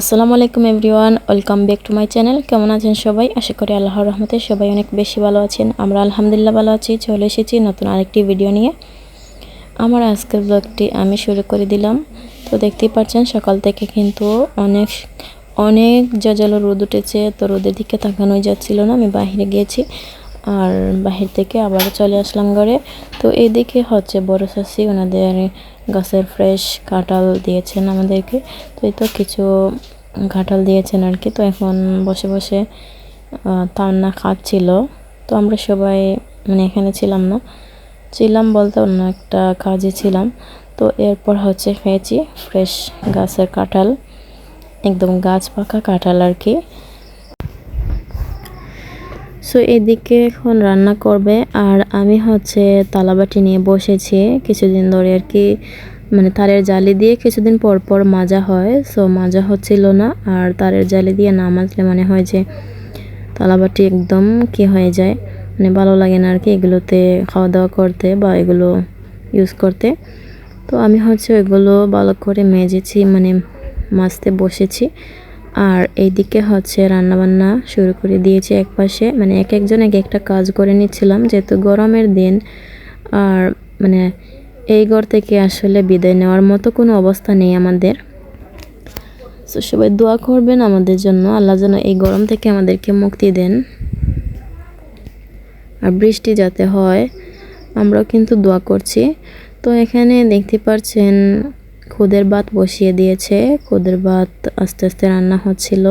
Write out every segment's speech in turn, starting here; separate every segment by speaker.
Speaker 1: আসসালামু আলাইকুম everyone, welcome back to my channel. কেমন আছেন সবাই? আশা করি আল্লাহর রহমতে সবাই অনেক বেশি ভালো আছেন। আমরা আলহামদুলিল্লাহ ভালো আছি, চলে এসেছি নতুন আরেকটি ভিডিও নিয়ে। আমার আজকের ব্লগটি আমি শুরু করে দিলাম। তো দেখতেই পাচ্ছেন, সকাল থেকে কিন্তু অনেক অনেক জজালো রোদ উঠেছে। তো রোদের দিকে তাকানোই যাচ্ছিল না, আমি বাইরে গিয়েছি। আর বাহির থেকে আবার চলে আসলাম ঘরে। তো এইদিকে হচ্ছে বড় শাসি ওনাদের গাছের ফ্রেশ কাঁঠাল দিয়েছেন আমাদেরকে। তো এই তো কিছু কাঁঠাল দিয়েছেন আর কি। তো এখন বসে বসে তান্না খাচ্ছিল। তো আমরা সবাই মানে এখানে ছিলাম না। ছিলাম বলতে অন্য একটা কাজে ছিলাম। তো এরপর হচ্ছে খেয়েছি ফ্রেশ গাছের কাঁঠাল, একদম গাছ পাকা কাঁঠাল আর কি। সো এদিকে এখন রান্না করবে আর আমি হচ্ছে তালাবাটি নিয়ে বসেছি কিছুদিন ধরে আর কি মানে তারের জালি দিয়ে কিছুদিন পর পর মাজা হয়। সো মাজা হচ্ছিল না আর তারের জালি দিয়ে না মাজলে মনে হয় যে তালাবাটি একদম কি হয়ে যায় মানে ভালো লাগে না আর কি এগুলোতে খাওয়া দাওয়া করতে বা এগুলো ইউজ করতে। তো আমি হচ্ছে ওইগুলো ভালো করে মেজেছি মানে মাজতে বসেছি। আর এইদিকে হচ্ছে রান্নাবান্না শুরু করে দিয়েছি এক পাশে। মানে এক একজন এক একটা কাজ করে নিচ্ছিলাম, যেহেতু গরমের দিন। আর মানে এই ঘর থেকে আসলে বিদায় নেওয়ার মতো কোনো অবস্থা নেই আমাদের। তো সবাই দোয়া করবেন আমাদের জন্য, আল্লাহ যেন এই গরম থেকে আমাদেরকে মুক্তি দেন। আর বৃষ্টি যাতে হয়, আমরাও কিন্তু দোয়া করছি। তো এখানে দেখতে পাচ্ছেন খুদের ভাত বসিয়ে দিয়েছে। খুদের ভাত আস্তে আস্তে রান্না হচ্ছিল।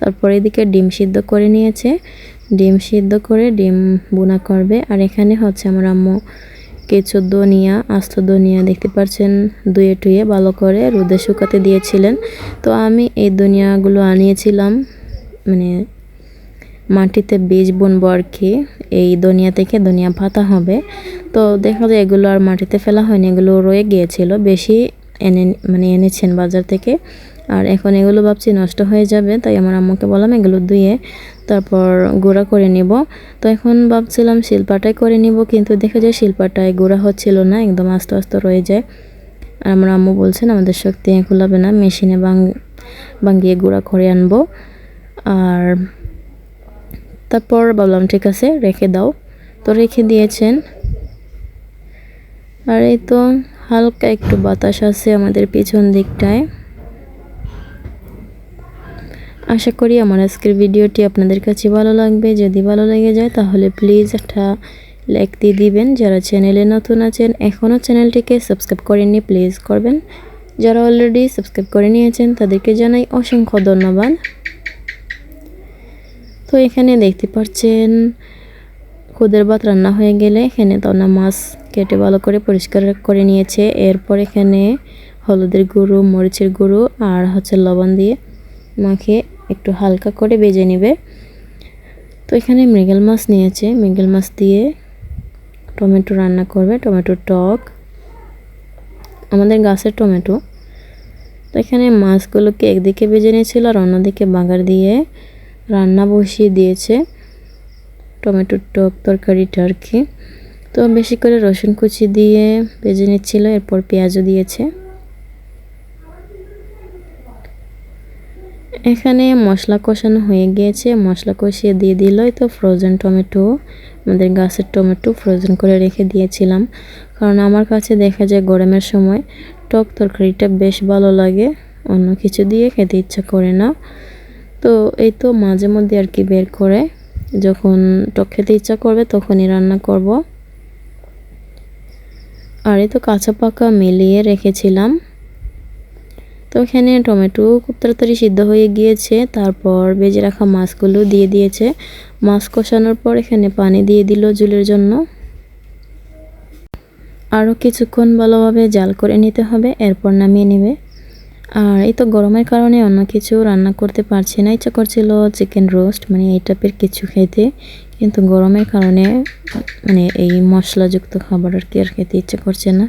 Speaker 1: তারপর এদিকে ডিম সিদ্ধ করে নিয়েছে। ডিম সিদ্ধ করে ডিম বোনা করবে। আর এখানে হচ্ছে আমার আম্মু কিছু দনিয়া আস্ত দনিয়া দেখতে পাচ্ছেন? দুয়ে টুয়ে ভালো করে রোদে শুকাতে দিয়েছিলেন। তো আমি এই দুনিয়াগুলো আনিয়েছিলাম। মানে মাটিতে বীজ বুনবো আর কি। এই দনিয়া থেকে দনিয়া পাতা হবে। তো দেখা যায় এগুলো আর মাটিতে ফেলা হয়নি। এগুলো রয়ে গিয়েছিল। বেশি এনে মানে এনেছেন বাজার থেকে। আর এখন এগুলো ভাবছি নষ্ট হয়ে যাবে, তাই আমার আম্মুকে বললাম এগুলো ধুয়ে তারপর গুঁড়া করে নিব। তো এখন ভাবছিলাম শিল্পাটাই করে নিব, কিন্তু দেখা যায় শিল্পাটায় গুঁড়া হচ্ছিল না, একদম আস্তে আস্তে রয়ে যায়। আর আমার আম্মু বলছেন, আমাদের শক্তি খোলাবে না, মেশিনে বাঙ্গিয়ে গুঁড়া করে আনব। আর তারপর বললাম ঠিক আছে, রেখে দাও। তো রেখে দিয়েছেন। আর এই তো হালকা একটু বাতাস আছে আমাদের পিছন দিকটায়। আশা করি আমার আজকের ভিডিওটি আপনাদের কাছে ভালো লাগবে। যদি ভালো লেগে যায় তাহলে প্লিজ একটা লাইক দিয়ে দিবেন। যারা চ্যানেলে নতুন আছেন এখনও চ্যানেলটিকে সাবস্ক্রাইব করেননি প্লিজ করবেন। যারা অলরেডি সাবস্ক্রাইব করে নিয়েছেন, তাদেরকে জানাই অসংখ্য ধন্যবাদ। তো এখানে দেখতে পাচ্ছেন, খুদের ভাত রান্না হয়ে গেলে এখানে তনা মাছ কেটে ভালো করে পরিষ্কার করে নিয়েছে। এরপর এখানে হলুদের গুঁড়ো, মরিচের গুঁড়ো আর হচ্ছে লবণ দিয়ে মাখিয়ে একটু হালকা করে বেজে নেবে। তো এখানে মৃগেল মাছ নিয়েছে। মৃগেল মাছ দিয়ে টমেটো রান্না করবে। টমেটো টক। আমাদের গাছের টমেটো। তো এখানে মাছগুলোকে একদিকে বেজে নিয়েছিল আর অন্যদিকে বাগার দিয়ে রান্না বসিয়ে দিয়েছে। টমেটোর টক তরকারিটা আর কি তো বেশি করে রসুন কুচি দিয়ে ভেজে নিচ্ছিল, এরপর পেঁয়াজও দিয়েছে। এখানে মশলা কষানো হয়ে গিয়েছে, মশলা কষিয়ে দিয়ে দিলই তো ফ্রোজেন টমেটো আমাদের গাছের টমেটো ফ্রোজেন করে রেখে দিয়েছিলাম। কারণ আমার কাছে দেখা যায় গরমের সময় টক তরকারিটা বেশ ভালো লাগে, অন্য কিছু দিয়ে খেতে ইচ্ছা করে না। তো এই তো মাঝে মধ্যে আর কি বের করে, যখন টক খেতে ইচ্ছা করবে তখনই রান্না করব। আর এই তো কাঁচা পাকা মিলিয়ে রেখেছিলাম। তো এখানে টমেটো খুব তাড়াতাড়ি সিদ্ধ হয়ে গিয়েছে, তারপর বেজে রাখা মাছগুলো দিয়ে দিয়েছে। মাছ কষানোর পর এখানে পানি দিয়ে দিল জুলের জন্য। আরও কিছুক্ষণ ভালোভাবে জাল করে নিতে হবে, এরপর নামিয়ে নেবে। আর এই তো গরমের কারণে অন্য কিছু রান্না করতে পারছি না, ইচ্ছা করছিল চিকেন রোস্ট মানে এই টাইপের কিছু খেতে। কিন্তু গরমের কারণে মানে এই মশলাযুক্ত খাবার আর কি আর খেতে ইচ্ছে করছে না।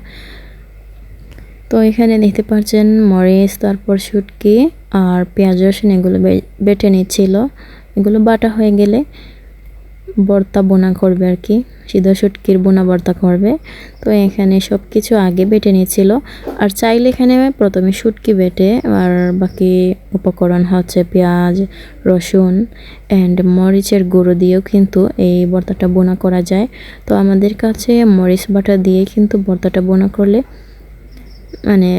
Speaker 1: তো এখানে দেখতে পাচ্ছেন মরিচ, তারপর শুটকি আর পেঁয়াজ রসুন এগুলো বেটে নিচ্ছিল। এগুলো বাটা হয়ে গেলে ভর্তা বোনা করবে আর কি। সিদ্ধ শুটকির বোনা ভর্তা করবে। তো এখানে সব কিছু আগে বেটে নিয়েছিল। আর চাইলে এখানে প্রথমে শুটকি বেটে, আর বাকি উপকরণ হচ্ছে পেঁয়াজ, রসুন অ্যান্ড মরিচের গুঁড়ো দিয়েও কিন্তু এই ভর্তাটা বোনা করা যায়। তো আমাদের কাছে মরিচ বাটা দিয়ে কিন্তু ভর্তাটা বোনা করলে মানে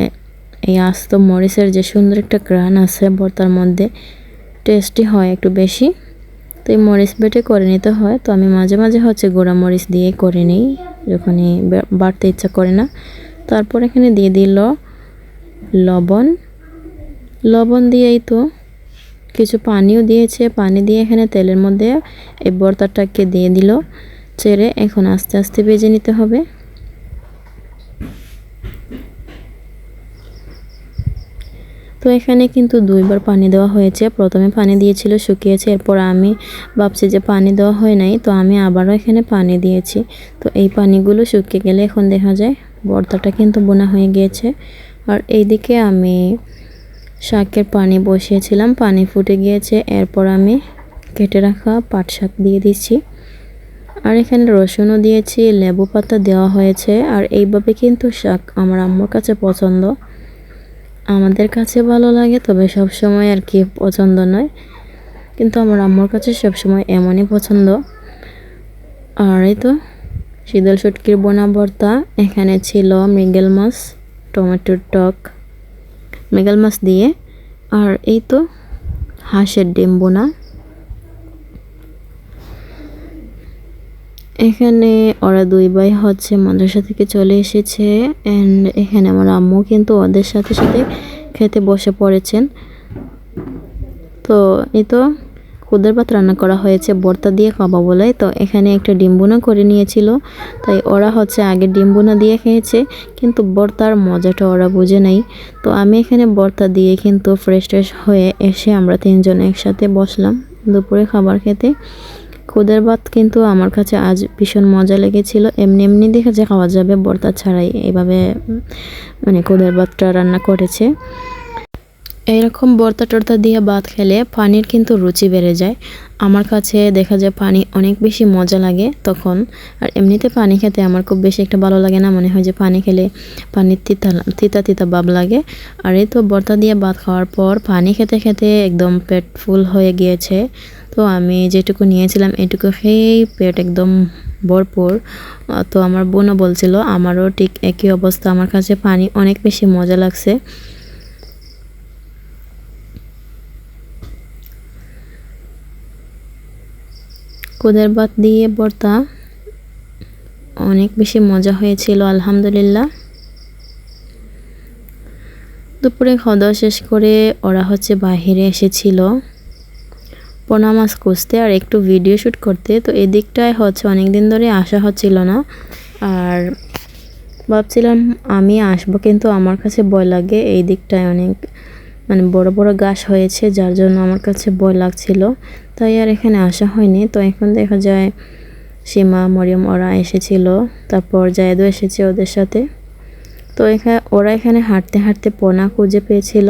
Speaker 1: এই আস্ত মরিচের যে সুন্দর একটা গ্রান আছে ভর্তার মধ্যে টেস্টি হয় একটু বেশি। এই মরিচ বেটে করে নিতে হয়। তো আমি মাঝে মাঝে হচ্ছে গোড়া মরিচ দিয়ে করে নিই, যখনই বে- বাড়তে ইচ্ছা করে না। তারপর এখানে দিয়ে দিল লবণ। লবণ দিয়েই তো কিছু পানিও দিয়েছে। পানি দিয়ে এখানে তেলের মধ্যে এই বর্তারটাকে দিয়ে দিল। ছেড়ে এখন আস্তে আস্তে ভেজে নিতে হবে। তো এখানে কিন্তু দুইবার পানি দেওয়া হয়েছে। প্রথমে পানি দিয়েছিল, শুকিয়েছে, এরপর আমি ভাবছি যে পানি দেওয়া হয় নাই, তো আমি আবারও এখানে পানি দিয়েছি। তো এই পানিগুলো শুকিয়ে গেলে এখন দেখা যায় ভর্তাটা কিন্তু বোনা হয়ে গিয়েছে। আর এইদিকে আমি শাকের পানি বসিয়েছিলাম, পানি ফুটে গিয়েছে, এরপর আমি কেটে রাখা পাট শাক দিয়ে দিচ্ছি। আর এখানে রসুনও দিয়েছি, লেবু পাতা দেওয়া হয়েছে। আর এইভাবে কিন্তু শাক আমার আম্মুর কাছে পছন্দ। আমাদের কাছে ভালো লাগে, তবে সব সময় আর কি পছন্দ নয়। কিন্তু আমার আম্মুর কাছে সব সময় এমনই পছন্দ। আর এই তো, শীতল শুটকির বোনাবর্তা এখানে ছিল মৃগেল মাছ, টমেটোর টক, মৃগেল মাছ দিয়ে। আর এই তো, হাঁসের ডিম বোনা। এখানে ওরা দুই ভাই হচ্ছে মাদ্রাসা থেকে চলে এসেছে। অ্যান্ড এখানে আমার আম্মু কিন্তু ওদের সাথে সাথে খেতে বসে পড়েছেন। তো এই তো খুদের ভাত রান্না করা হয়েছে বর্তা দিয়ে খাব বলে। তো এখানে একটা ডিম্বুনা করে নিয়েছিল। তাই ওরা হচ্ছে আগে ডিম্বুনা দিয়ে খেয়েছে, কিন্তু বর্তার মজাটা ওরা বুঝে নাই। তো আমি এখানে বর্তা দিয়ে কিন্তু ফ্রেশ ট্রেশ হয়ে এসে আমরা তিনজন একসাথে বসলাম দুপুরে খাবার খেতে। খুদের ভাত কিন্তু আমার কাছে আজ ভীষণ মজা লেগেছিল। এমনি এমনি দেখে যে খাওয়া যাবে বর্তা ছাড়াই এইভাবে উম, মানে খুদের ভাতটা রান্না করেছে। এইরকম বর্তা টর্তা দিয়ে ভাত খেলে পানির কিন্তু রুচি বেড়ে যায়। আমার কাছে দেখা যায় পানি অনেক বেশি মজা লাগে তখন। আর এমনিতে পানি খেতে আমার খুব বেশি একটা ভালো লাগে না মনে হয় যে পানি খেলে পানির তিতা তিতা তিতা ভাব লাগে। আর এই তো বর্তা দিয়ে ভাত খাওয়ার পর পানি খেতে খেতে একদম পেট ফুল হয়ে গিয়েছে। তো আমি যেটুকু নিয়েছিলাম এটুকু খেয়েই পেট একদম ভরপুর। তো আমার বোনও বলছিল, আমারও ঠিক একই অবস্থা, আমার কাছে পানি অনেক বেশি মজা লাগছে। কোদের ভাত দিয়ে ভর্তা অনেক বেশি মজা হয়েছিল, আলহামদুলিল্লাহ। দুপুরে খাওয়া দাওয়া শেষ করে ওরা হচ্ছে বাহিরে এসেছিল। পোনা মাছ খুঁজতে আর একটু ভিডিও শ্যুট করতে। তো এদিকটায় হচ্ছে অনেক দিন ধরে আসা হচ্ছিল না। আর ভাবছিলাম আমি আসব, কিন্তু আমার কাছে ভয় লাগে। এই দিকটায় অনেক মানে বড় বড় গাছ হয়েছে, যার জন্য আমার কাছে ভয় লাগছিল। তাই আর এখানে আসা হয়নি। তো এখন দেখা যায় সীমা, মরিয়ম, ওরা এসেছিল। তারপর জায়দও এসেছে ওদের সাথে। তো এখানে ওরা এখানে হাঁটতে হাঁটতে পোনা খুঁজে পেয়েছিল।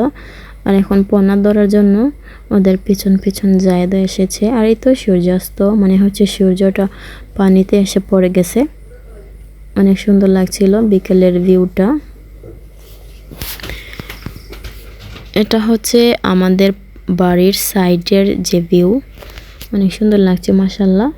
Speaker 1: আর এখন পোনা ধরার জন্য ওদের পিছন পিছন জায়দা এসেছে। আর এই তো সূর্যাস্ত মানে হচ্ছে সূর্যটা পানিতে এসে পড়ে গেছে। অনেক সুন্দর লাগছিল বিকেলের ভিউটা। এটা হচ্ছে আমাদের বাড়ির সাইডের যে ভিউ। অনেক সুন্দর লাগছে মাসাল্লাহ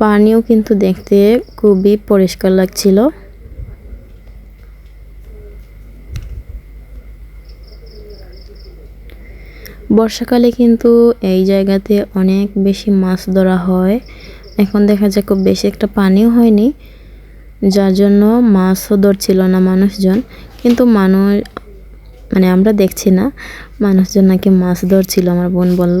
Speaker 1: পানিও কিন্তু দেখতে খুবই পরিষ্কার লাগছিল। বর্ষাকালে কিন্তু এই জায়গাতে অনেক বেশি মাছ ধরা হয়। এখন দেখা যায় খুব বেশি একটা পানিও হয়নি, যার জন্য মাছও ধরছিল না মানুষজন। কিন্তু মানুষ মানে আমরা দেখছি না, মানুষজন নাকি মাছ ধরছিল, আমার বোন বলল।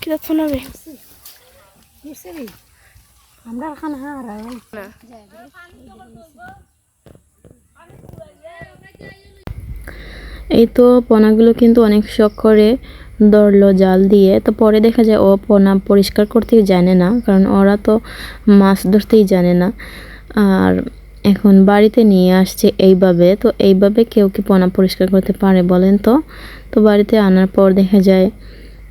Speaker 2: কিতা শোনাবে
Speaker 3: আমরা খানা আর
Speaker 1: এই তো পোনাগুলো কিন্তু অনেক শখ করে। ধরলো জাল দিয়ে। তো পরে দেখা যায় ও পোনা পরিষ্কার করতেই জানে না, কারণ ওরা তো মাছ ধরতেই জানে না। আর এখন বাড়িতে নিয়ে আসছে এইভাবে। তো এইভাবে কেউ কি পোনা পরিষ্কার করতে পারে বলেন তো? তো বাড়িতে আনার পর দেখা যায়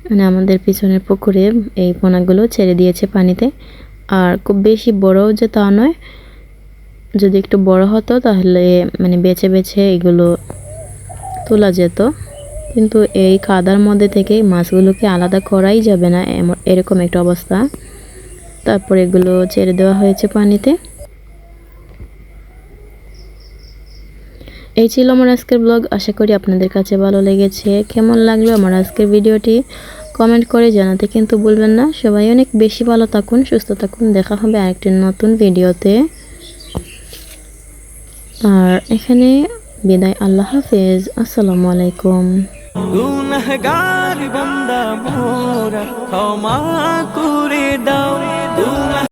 Speaker 1: মানে আমাদের পিছনের পুকুরে এই পোনাগুলো ছেড়ে দিয়েছে পানিতে। আর খুব বেশি বড়ও যে তা নয়, যদি একটু বড় হতো তাহলে মানে বেছে বেছে এগুলো তোলা যেত। কিন্তু এই কাদার মধ্যে থেকে মাছগুলোকে আলাদা করাই যাবে না এরকম একটা অবস্থা। তারপর এগুলো ছেড়ে দেওয়া হয়েছে পানিতে। এই ছিল আমার আজকের ব্লগ। আশা করি আপনাদের কাছে ভালো লেগেছে। কেমন লাগল আমার আজকের ভিডিওটি? কমেন্ট করে জানাতে কিন্তু ভুলবেন না। সবাই অনেক বেশি ভালো থাকুন, সুস্থ থাকুন। দেখা হবে আরেকটি নতুন ভিডিওতে। আর এখানে বিদায়। আল্লাহ হাফেজ। আসসালামু আলাইকুম।
Speaker 4: গুনহগার বন্দা মোরা ক্ষমা করে দাও